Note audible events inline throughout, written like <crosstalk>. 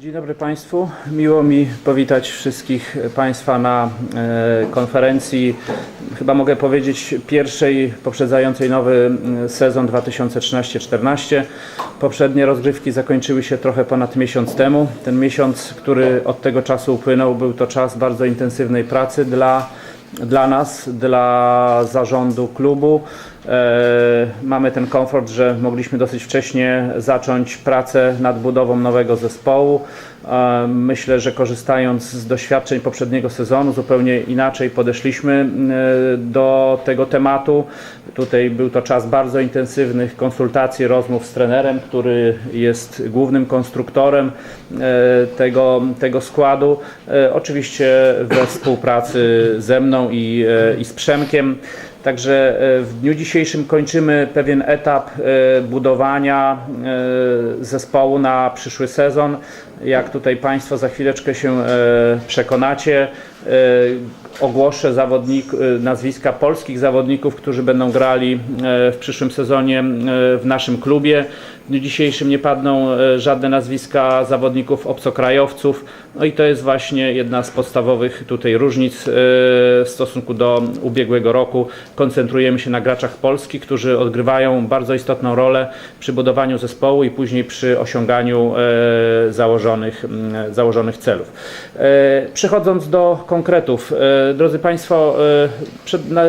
Dzień dobry Państwu. Miło mi powitać wszystkich Państwa na e, konferencji, chyba mogę powiedzieć, pierwszej poprzedzającej nowy e, sezon 2013-14. Poprzednie rozgrywki zakończyły się trochę ponad miesiąc temu. Ten miesiąc, który od tego czasu upłynął, był to czas bardzo intensywnej pracy dla, dla nas, dla zarządu klubu. E, Mamy ten komfort, że mogliśmy dosyć wcześnie zacząć pracę nad budową nowego zespołu. Myślę, że korzystając z doświadczeń poprzedniego sezonu, zupełnie inaczej podeszliśmy e, do tego tematu. Tutaj był to czas bardzo intensywnych konsultacji, rozmów z trenerem, który jest głównym konstruktorem e, tego, tego składu. E, Oczywiście we współpracy ze mną i, i z Przemkiem. Także e, w dniu dzisiejszym kończymy pewien etap e, budowania e, zespołu na przyszły sezon. Jak tutaj Państwo za chwileczkę się przekonacie, ogłoszę zawodnik, nazwiska polskich zawodników, którzy będą grali w przyszłym sezonie w naszym klubie. W dniu dzisiejszym nie padną żadne nazwiska zawodników obcokrajowców. No i to jest właśnie jedna z podstawowych tutaj różnic e, w stosunku do ubiegłego roku. Koncentrujemy się na graczach polskich, którzy odgrywają bardzo istotną rolę przy budowaniu zespołu i później przy osiąganiu e, założonych, założonych celów. E, Przechodząc do konkretów, drodzy Państwo,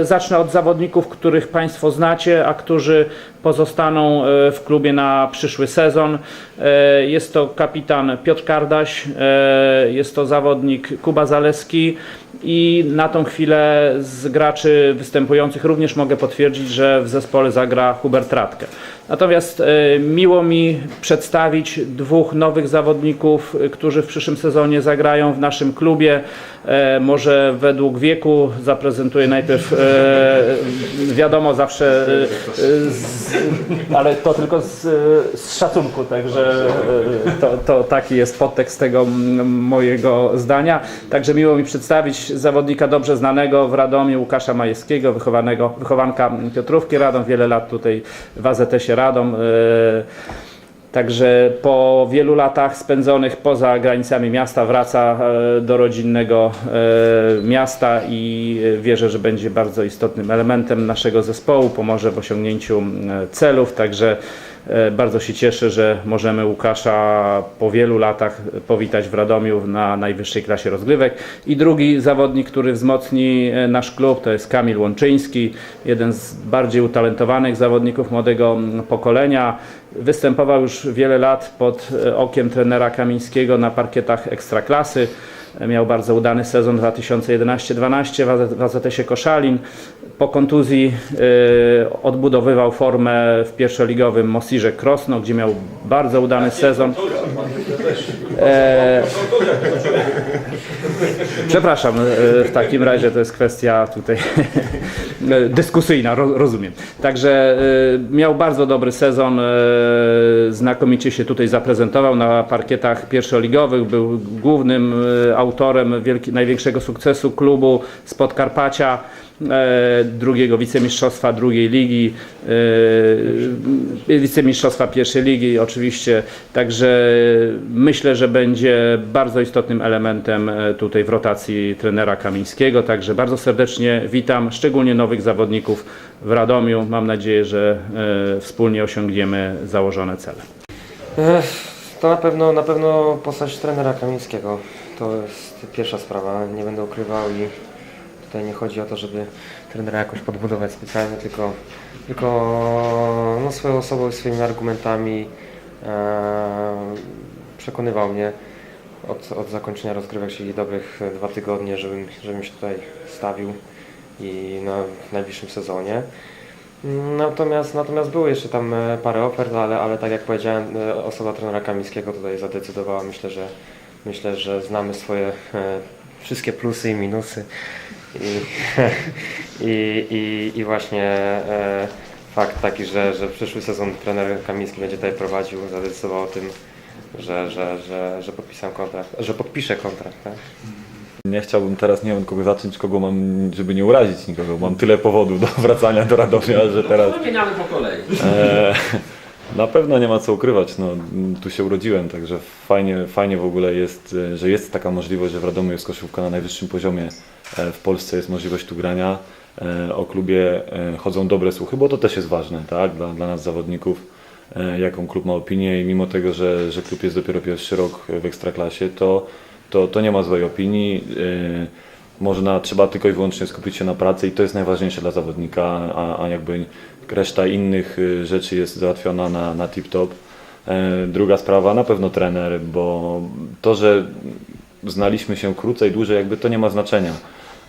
zacznę od zawodników, których Państwo znacie, a którzy pozostaną e, w klubie na przyszły sezon. E, Jest to kapitan Piotr Kardaś, e, jest to zawodnik Kuba Zaleski i na tą chwilę z graczy występujących również mogę potwierdzić, że w zespole zagra Hubert Radke. Natomiast e, miło mi przedstawić dwóch nowych zawodników, e, którzy w przyszłym sezonie zagrają w naszym klubie. E, Może według wieku zaprezentuję najpierw, wiadomo zawsze, z, ale to tylko z, z szacunku, także to, to taki jest podtekst tego mojego zdania. Także miło mi przedstawić zawodnika dobrze znanego w Radomiu, Łukasza Majewskiego, wychowanego, wychowanka Piotrówki Radom, wiele lat tutaj w AZS-ie Radom. e, Także po wielu latach spędzonych poza granicami miasta wraca e, do rodzinnego e, miasta i wierzę, że będzie bardzo istotnym elementem naszego zespołu, pomoże w osiągnięciu celów. Także bardzo się cieszę, że możemy Łukasza po wielu latach powitać w Radomiu na najwyższej klasie rozgrywek. I drugi zawodnik, który wzmocni e, nasz klub, to jest Kamil Łączyński, jeden z bardziej utalentowanych zawodników młodego mm, pokolenia. Występował już wiele lat pod e, okiem trenera Kamińskiego na parkietach Ekstraklasy. Miał bardzo udany sezon 2011-12 w AZ- w AZS-ie Koszalin. Po kontuzji e, odbudowywał formę w pierwszoligowym Mosirze Krosno, gdzie miał bardzo udany sezon. Przepraszam, e, w takim razie to jest kwestia tutaj <laughs> e, dyskusyjna, ro- rozumiem. Także e, miał bardzo dobry sezon, znakomicie się tutaj zaprezentował na parkietach pierwszoligowych, był głównym autorem wielki, największego sukcesu klubu z Podkarpacia drugiego wicemistrzostwa drugiej ligi, e, wicemistrzostwa pierwszej ligi oczywiście, także myślę, że będzie bardzo istotnym elementem e, tutaj w rotacji trenera Kamińskiego, także bardzo serdecznie witam, szczególnie nowych zawodników w Radomiu, mam nadzieję, że e, wspólnie osiągniemy założone cele. To na pewno, na pewno postać trenera Kamińskiego. To jest pierwsza sprawa, nie będę ukrywał i tutaj nie chodzi o to, żeby trenera jakoś podbudować specjalnie, tylko, tylko no, swoją osobą i swoimi argumentami e, przekonywał mnie od, od zakończenia rozgrywek, czyli dobrych dwa tygodnie, żebym, żebym się tutaj stawił i na, w najbliższym sezonie. Natomiast, natomiast były jeszcze tam e, parę ofert, ale, ale tak jak powiedziałem, e, osoba trenera Kamińskiego tutaj zadecydowała. Myślę, że myślę, że znamy swoje e, wszystkie plusy i minusy. I, <laughs> i, i, i właśnie e, fakt taki, że, że przyszły sezon trener Kamiński będzie tutaj prowadził, zadecydował o tym, że, że, że, że podpisałem kontrakt, że podpiszę kontrakt. Tak? Nie chciałbym teraz, nie wiem kogo zacząć, kogo mam, żeby nie urazić nikogo. Mam tyle powodów do <laughs> wracania do Radomia, że teraz... Wymieniamy po kolei. E, Na pewno nie ma co ukrywać, no, tu się urodziłem, także fajnie, fajnie w ogóle jest, e, że jest taka możliwość, że w Radomiu jest koszykówka na najwyższym poziomie. E, W Polsce jest możliwość tu grania. E, O klubie chodzą dobre słuchy, bo to też jest ważne tak? dla, dla nas zawodników, jaką klub ma opinię i mimo tego, że, że klub jest dopiero pierwszy rok w Ekstraklasie, to, to, to nie ma złej opinii. E, Można, trzeba tylko i wyłącznie skupić się na pracy i to jest najważniejsze dla zawodnika, a, a jakby reszta innych y, rzeczy jest załatwiona na, na tip-top. E, Druga sprawa, na pewno trener, bo to, że znaliśmy się krócej, dłużej, jakby to nie ma znaczenia.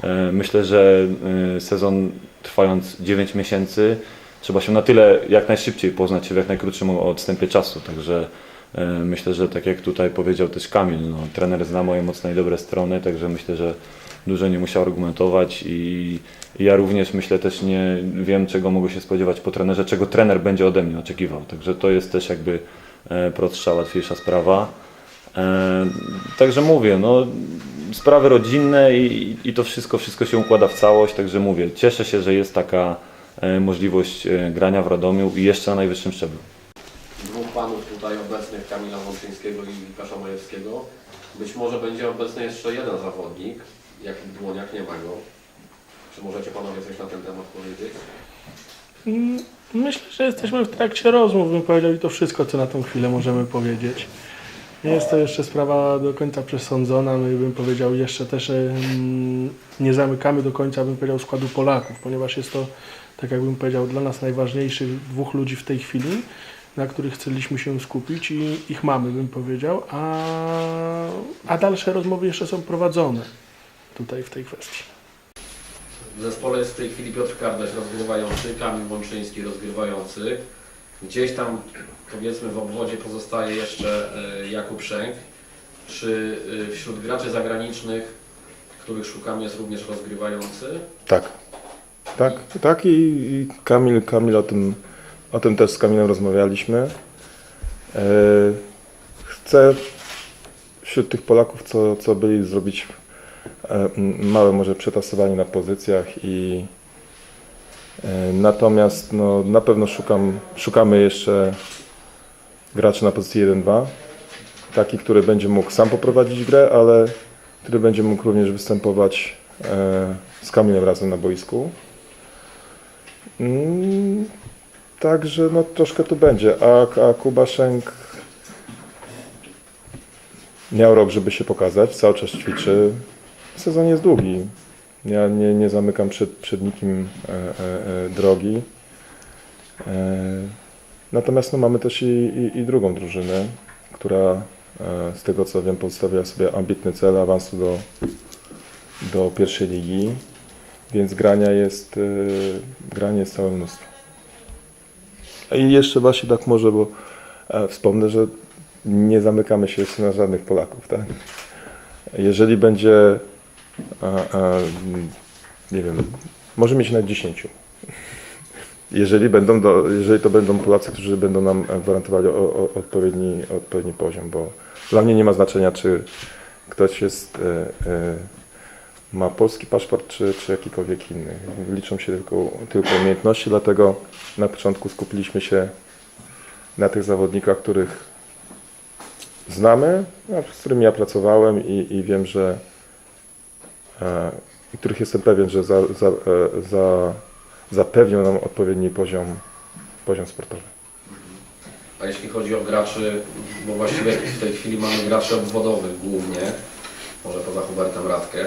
E, Myślę, że y, sezon trwając 9 miesięcy, trzeba się na tyle jak najszybciej poznać się w jak najkrótszym odstępie czasu. Także e, myślę, że tak jak tutaj powiedział też Kamil, no, trener zna moje mocne i dobre strony, także myślę, że dużo nie musiał argumentować i, ja również myślę też nie wiem czego mogę się spodziewać po trenerze, czego trener będzie ode mnie oczekiwał. Także to jest też jakby e, prostsza, łatwiejsza sprawa. E, Także mówię, no, sprawy rodzinne i, i to wszystko, wszystko się układa w całość, także mówię, cieszę się, że jest taka e, możliwość grania w Radomiu i jeszcze na najwyższym szczeblu. dwóch panów tutaj obecnych, Kamila Wączyńskiego i Łukasza Majewskiego. Być może będzie obecny jeszcze jeden zawodnik, jak w dłoniach nie ma go. Czy możecie panowie coś na ten temat powiedzieć? Mm, Myślę, że jesteśmy w trakcie rozmów, bym powiedział, i to wszystko, co na tą chwilę możemy powiedzieć. Nie jest to jeszcze sprawa do końca przesądzona. My bym powiedział jeszcze też nie zamykamy do końca, bym powiedział, składu Polaków, ponieważ jest to, tak jakbym powiedział, dla nas najważniejszych dwóch ludzi w tej chwili, na których chcieliśmy się skupić i ich mamy, bym powiedział, a, a dalsze rozmowy jeszcze są prowadzone tutaj w tej kwestii. W zespole jest w tej chwili Piotr Kardaś rozgrywający, Kamil Wączyński rozgrywający. Gdzieś tam powiedzmy w obwodzie pozostaje jeszcze e, Jakub Szęk. Czy e, wśród graczy zagranicznych, których szukamy jest również rozgrywający? Tak. Tak, tak i, i Kamil, Kamil o tym, o tym też z Kamilem rozmawialiśmy. E, chcę wśród tych Polaków, co, co byli, zrobić małe może przetasowanie na pozycjach i e, natomiast no, na pewno szukam, szukamy jeszcze gracza na pozycji 1-2. Taki, który będzie mógł sam poprowadzić grę, ale który będzie mógł również występować e, z Kamilem razem na boisku. Mm, Także no troszkę tu będzie, a, a Kuba Szenk miał rok, żeby się pokazać, cały czas ćwiczy. Sezon jest długi. Ja nie, nie zamykam przed, przed nikim e, e, e, drogi. E, natomiast no, mamy też i, i, i drugą drużynę, która e, z tego co wiem postawiła sobie ambitny cel awansu do, do pierwszej ligi, więc grania jest, e, grania jest całe mnóstwo. I jeszcze właśnie tak może, bo wspomnę, że nie zamykamy się na żadnych Polaków, tak? Jeżeli będzie, e, e, nie wiem, może mieć na 10. Jeżeli, będą do, jeżeli to będą Polacy, którzy będą nam gwarantowali o, o, odpowiedni, odpowiedni poziom, bo dla mnie nie ma znaczenia, czy ktoś jest, e, e, ma polski paszport, czy, czy jakikolwiek inny. Liczą się tylko, tylko umiejętności, dlatego na początku skupiliśmy się na tych zawodnikach, których znamy, a z którymi ja pracowałem i, i wiem, że i których jestem pewien, że za, za, e, za, zapewnią nam odpowiedni poziom, poziom sportowy. A jeśli chodzi o graczy, bo właściwie w tej chwili mamy graczy obwodowych głównie, może poza Hubertem Radkę.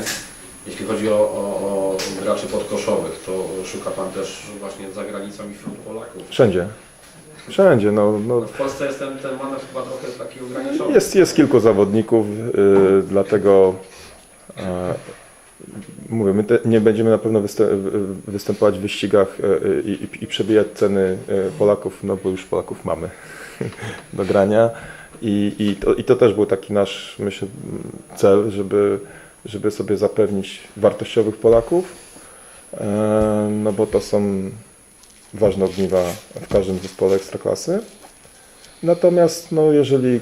Jeśli chodzi o, o, o graczy podkoszowych, to szuka Pan też właśnie za granicą i wśród Polaków. Wszędzie. Wszędzie. No, no, w Polsce jest ten, ten manewr chyba trochę taki ograniczony. Jest, jest kilku zawodników, y, dlatego e, mówię, my te, nie będziemy na pewno występować w wyścigach e, i, i, i przebijać ceny e, Polaków, no bo już Polaków mamy <laughs> do grania. I, i, to, I to też był taki nasz, myślę, cel, żeby, żeby sobie zapewnić wartościowych Polaków, e, no bo to są ważne ogniwa w każdym zespole ekstraklasy. Natomiast no, jeżeli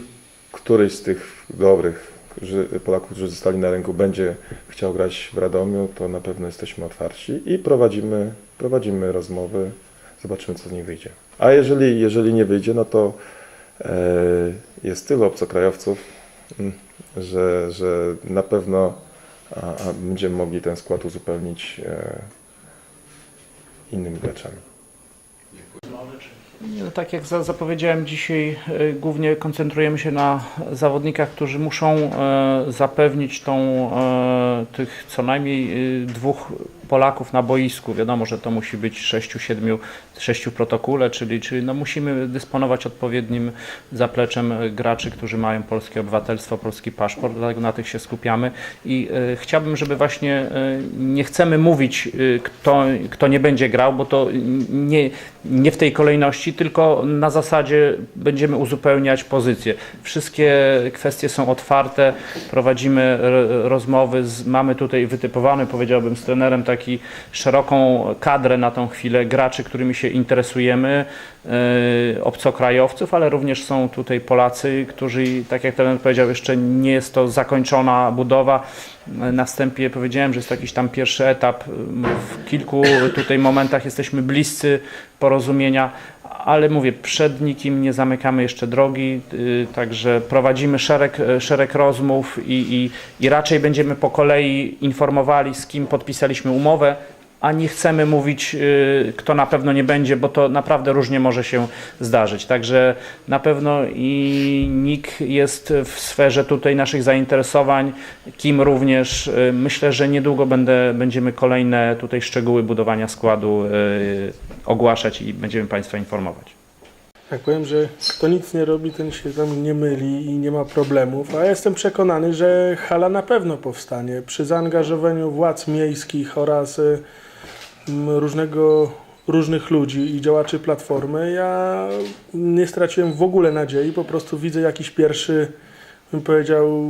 któryś z tych dobrych którzy, Polaków, którzy zostali na rynku, będzie chciał grać w Radomiu, to na pewno jesteśmy otwarci i prowadzimy, prowadzimy rozmowy zobaczymy co z nich wyjdzie. A jeżeli, jeżeli nie wyjdzie, no to e, jest tylu obcokrajowców, mm, że, że na pewno a, a będziemy mogli ten skład uzupełnić e, innymi graczami. No, tak jak za- zapowiedziałem dzisiaj, e, głównie koncentrujemy się na zawodnikach, którzy muszą e, zapewnić tą, e, tych co najmniej e, dwóch Polaków na boisku. Wiadomo, że to musi być sześciu, siedmiu, sześciu protokole, czyli, czyli no musimy dysponować odpowiednim zapleczem graczy, którzy mają polskie obywatelstwo, polski paszport, dlatego na tych się skupiamy i e, chciałbym, żeby właśnie e, nie chcemy mówić, kto, kto nie będzie grał, bo to nie, nie w tej kolejności, tylko na zasadzie będziemy uzupełniać pozycje. Wszystkie kwestie są otwarte, prowadzimy rozmowy, z, mamy tutaj wytypowany, powiedziałbym, z trenerem taki szeroką kadrę na tą chwilę graczy, którymi się interesujemy, e, obcokrajowców, ale również są tutaj Polacy, którzy, tak jak trener powiedział, jeszcze nie jest to zakończona budowa. Na wstępie powiedziałem, że jest jakiś tam pierwszy etap. W kilku tutaj momentach jesteśmy bliscy porozumienia, ale mówię, przed nikim nie zamykamy jeszcze drogi, y, także prowadzimy szereg, szereg rozmów i, i, i raczej będziemy po kolei informowali, z kim podpisaliśmy umowę, a nie chcemy mówić, y, kto na pewno nie będzie, bo to naprawdę różnie może się zdarzyć. Także na pewno i NIK jest w sferze tutaj naszych zainteresowań, Kim również. Y, Myślę, że niedługo będę, będziemy kolejne tutaj szczegóły budowania składu y, ogłaszać i będziemy Państwa informować. Jak powiem, że kto nic nie robi, ten się tam nie myli i nie ma problemów, a jestem przekonany, że hala na pewno powstanie przy zaangażowaniu władz miejskich oraz różnego, różnych ludzi i działaczy Platformy. Ja nie straciłem w ogóle nadziei, po prostu widzę jakiś pierwszy, bym powiedział,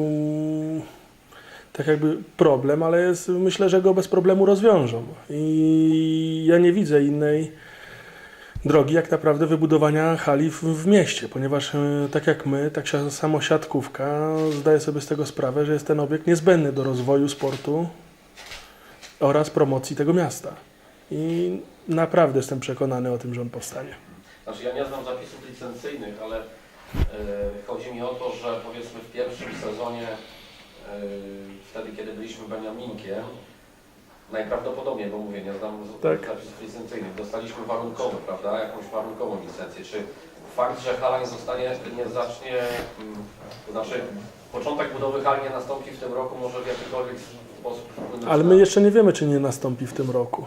tak jakby problem, ale jest, myślę, że go bez problemu rozwiążą. I ja nie widzę innej drogi jak naprawdę wybudowania hali w, w mieście, ponieważ e, tak jak my, tak samo siatkówka zdaje sobie z tego sprawę, że jest ten obiekt niezbędny do rozwoju sportu oraz promocji tego miasta. I naprawdę jestem przekonany o tym, że on powstanie. Znaczy ja nie znam zapisów licencyjnych, ale e, chodzi mi o to, że powiedzmy w pierwszym sezonie, e, wtedy kiedy byliśmy Beniaminkiem, najprawdopodobniej, bo mówię, nie znam Tak. zapisów licencyjnych, dostaliśmy warunkowo, prawda, jakąś warunkową licencję. Czy fakt, że hala nie zostanie, nie zacznie, mm, to znaczy początek budowy hali nie nastąpi w tym roku, może w jakikolwiek sposób wpłynąć Ale my jeszcze nie wiemy, czy nie nastąpi w tym roku.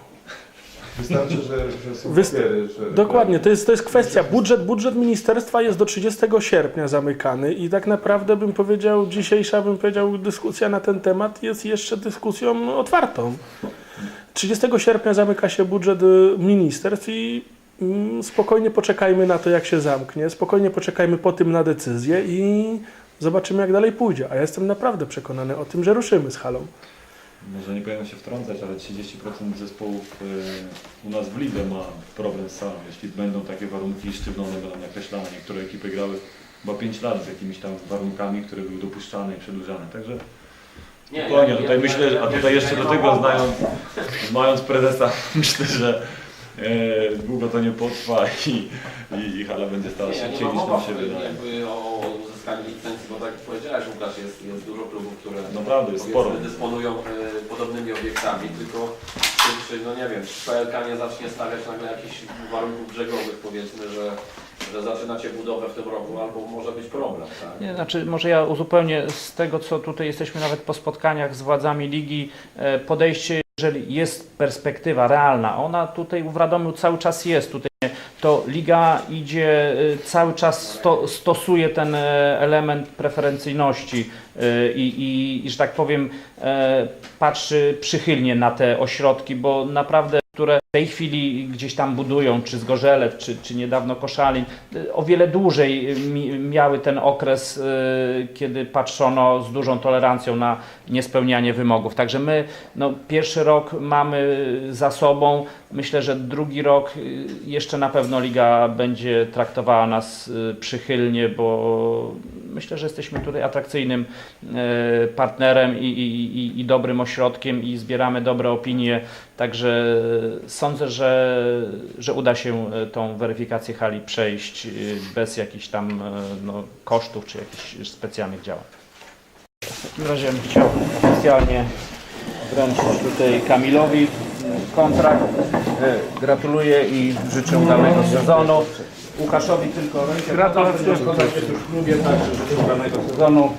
Wystarczy, że, że są papiery, że... Dokładnie, to jest, to jest kwestia. Budżet, budżet ministerstwa jest do 30 sierpnia zamykany i tak naprawdę bym powiedział, dzisiejsza bym powiedział dyskusja na ten temat jest jeszcze dyskusją otwartą. 30 sierpnia zamyka się budżet y, ministerstw i mm, spokojnie poczekajmy na to, jak się zamknie, spokojnie poczekajmy po tym na decyzję i zobaczymy, jak dalej pójdzie. A ja jestem naprawdę przekonany o tym, że ruszymy z halą. Może nie powinienem się wtrącać, ale 30% zespołów y, u nas w lidze ma problem z salą. Jeśli będą takie warunki sztywnowe, będą nakreślane. Niektóre ekipy grały chyba 5 lat z jakimiś tam warunkami, które były dopuszczane i przedłużane. Także Nie, ja- tutaj ja- myślę, a ja- tutaj jeszcze ja do tego znając, znając prezesa, <laughs> myślę, że e, długo to nie potrwa i, i, i hala będzie stała się ja nie niż nam się wydaje. o licencji, bo tak jak powiedziałeś Łukasz, jest, jest dużo klubów, które Naprawdę jest powiedzmy, sporo. dysponują e, podobnymi obiektami, tylko czy, czy, no nie wiem, czy PLK nie zacznie stawiać nagle jakichś warunków brzegowych powiedzmy, że, że zaczynacie budowę w tym roku, albo może być problem, tak? Nie, znaczy, może ja uzupełnię z tego, co tutaj jesteśmy nawet po spotkaniach z władzami ligi, e, podejście, jeżeli jest perspektywa realna, ona tutaj w Radomiu cały czas jest, tutaj to liga idzie, e, cały czas sto, stosuje ten e, element preferencyjności e, i, i, i, że tak powiem, e, patrzy przychylnie na te ośrodki, bo naprawdę które w tej chwili gdzieś tam budują, czy Zgorzelew, czy, czy niedawno Koszalin, o wiele dłużej y, mi, miały ten okres, y, kiedy patrzono z dużą tolerancją na niespełnianie wymogów. Także my no, pierwszy rok mamy za sobą. Myślę, że drugi rok y, jeszcze na pewno Liga będzie traktowała nas y, przychylnie, bo myślę, że jesteśmy tutaj atrakcyjnym e, partnerem i, i, i, dobrym ośrodkiem i zbieramy dobre opinie, także sądzę, że, że uda się tą weryfikację hali przejść bez jakichś tam no, kosztów czy jakichś specjalnych działań. W takim razie bym chciał oficjalnie wręczyć tutaj Kamilowi kontrakt. E, Gratuluję i życzę udanego sezonu. Łukaszowi tylko rękę. Gratulacje. Już w klubie, także życzę udanego sezonu.